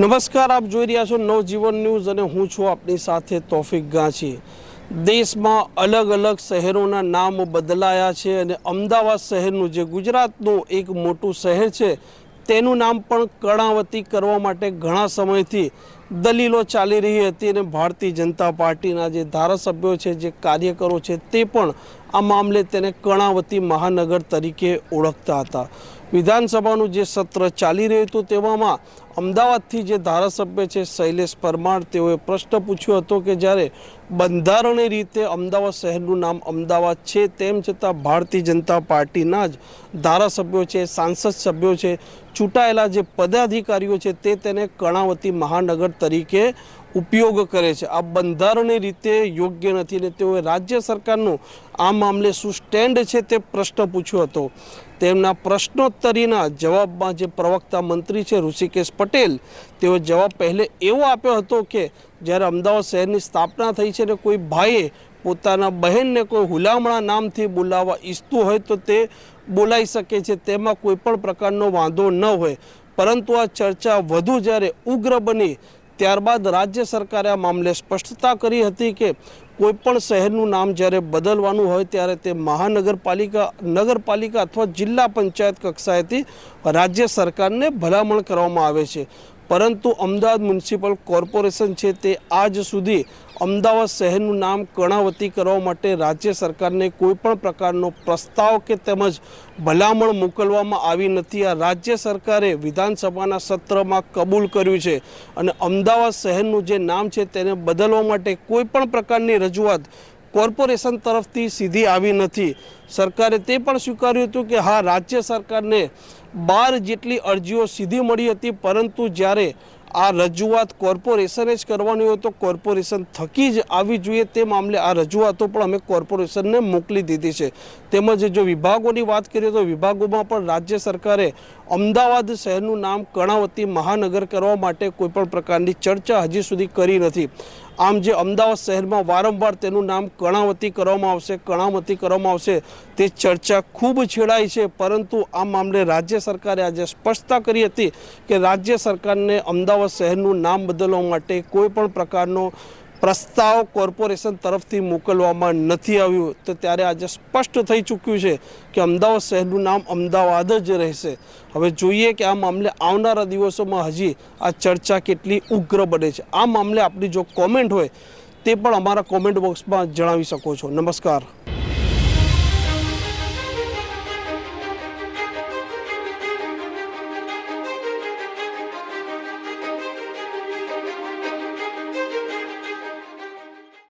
નમસ્કાર, આપ જોઈ રહ્યા છો નવજીવન ન્યૂઝ અને હું છું આપની સાથે તોફિક ગાંચી. દેશમાં અલગ અલગ શહેરોના નામ બદલાયા છે અને અમદાવાદ શહેરનું જે ગુજરાતનું એક મોટું શહેર છે, તેનું નામ પણ કર્ણાવતી કરવા માટે ઘણા સમયથી દલીલો ચાલી રહી હતી અને ભારતીય જનતા પાર્ટીના જે ધારાસભ્યો છે, જે કાર્યકરો છે, તે પણ આ મામલે તેને કર્ણાવતી મહાનગર તરીકે ઓળખતા હતા. વિધાનસભાનું જે સત્ર ચાલી રહ્યું હતું તેવામાં અમદાવાદથી જે ધારાસભ્ય છે, શૈલેષ પરમાર, તેઓએ પ્રશ્ન પૂછ્યો હતો કે જ્યારે બંધારણીય રીતે અમદાવાદ શહેરનું નામ અમદાવાદ છે, તેમ છતાં ભારતીય જનતા પાર્ટીના જ ધારાસભ્યો છે, સાંસદ સભ્યો છે, ચૂંટાયેલા જે પદાધિકારીઓ છે, તે તેને કર્ણાવતી મહાનગર તરીકે ઉપયોગ કરે છે. આ બંધારણીય રીતે યોગ્ય નથી અને તેઓએ રાજ્ય સરકારનું આ મામલે શું સ્ટેન્ડ છે તે પ્રશ્ન પૂછ્યો હતો. તેમના પ્રશ્નોત્તરીના જવાબમાં જે પ્રવક્તા મંત્રી છે ઋષિકેશ પટેલ, તેઓ જવાબ પહેલે એવો આપ્યો હતો કે, જ્યારે અમદાવાદ શહેરની સ્થાપના થઈ છે ને કોઈ ભાઈએ પોતાના બહેનને કોઈ હુલામણા નામથી બોલાવવા ઈચ્છતું હોય તો તે બોલાઈ શકે છે. તેમાં કોઈ પણ પ્રકારનો વાંધો ન હોય. પરંતુ આ ચર્ચા વધુ જ્યારે ઉગ્ર બની ત્યારબાદ રાજ્ય સરકારે આ મામલે સ્પષ્ટતા કરી હતી કે કોઈપણ શહેરનું નામ જ્યારે બદલવાનું હોય ત્યારે તે મહાનગરપાલિકા, નગરપાલિકા અથવા જિલ્લા પંચાયત કક્ષાએથી રાજ્ય સરકારને ભલામણ કરવામાં આવે છે. પરંતુ અમદાવાદ મ્યુનિસિપલ કોર્પોરેશન છે તે આજ સુધી અમદાવાદ શહેરનું નામ કર્ણાવતી કરવા માટે રાજ્ય સરકારને કોઈપણ પ્રકારનો પ્રસ્તાવ કે તેમજ ભલામણ મોકલવામાં આવી નથી. આ રાજ્ય સરકારે વિધાનસભાના સત્રમાં કબૂલ કર્યું છે અને અમદાવાદ શહેરનું જે નામ છે તેને બદલવા માટે કોઈપણ પ્રકારની રજૂઆત કોર્પોરેશન તરફથી સીધી આવી નથી. સરકારે તે પણ સ્વીકાર્યું હતું કે હા, રાજ્ય સરકારને બાર જેટલી અરજીઓ સીધી મળી હતી, પરંતુ જ્યારે આ રજૂઆત કોર્પોરેશને જ કરવાની હોય તો કોર્પોરેશન થકી જ આવી જોઈએ તે મામલે આ રજૂઆતો પણ અમે કોર્પોરેશનને મોકલી દીધી છે. તેમજ જો વિભાગોની વાત કરીએ તો વિભાગોમાં પણ રાજ્ય સરકારે અમદાવાદ શહેરનું નામ કર્ણાવતી મહાનગર કરવા માટે કોઈપણ પ્રકારની ચર્ચા હજી સુધી કરી નથી. આમ જે અમદાવાદ શહેરમાં વારંવાર તેનું નામ કર્ણાવતી કરવામાં આવશે, કર્ણાવતી કરવામાં આવશે, તે ચર્ચા ખૂબ છેડાઈ છે. પરંતુ આ મામલે રાજ્ય સરકારે આજે સ્પષ્ટતા કરી હતી કે રાજ્ય સરકારને અમદાવાદ શહેરનું નામ બદલવા માટે કોઈ પણ પ્રકારનો પ્રસ્તાવ કોર્પોરેશન તરફથી મોકલવામાં નથી આવ્યું, તો ત્યારે આજે સ્પષ્ટ થઈ ચૂક્યું છે કે અમદાવાદ શહેરનું નામ અમદાવાદ જ રહેશે. હવે જોઈએ કે આ મામલે આવનારા દિવસોમાં હજી આ ચર્ચા કેટલી ઉગ્ર બને છે. આ મામલે આપણી જો કોમેન્ટ હોય, તે પણ અમારા કોમેન્ટ બોક્સમાં જણાવી શકો છો. નમસ્કાર.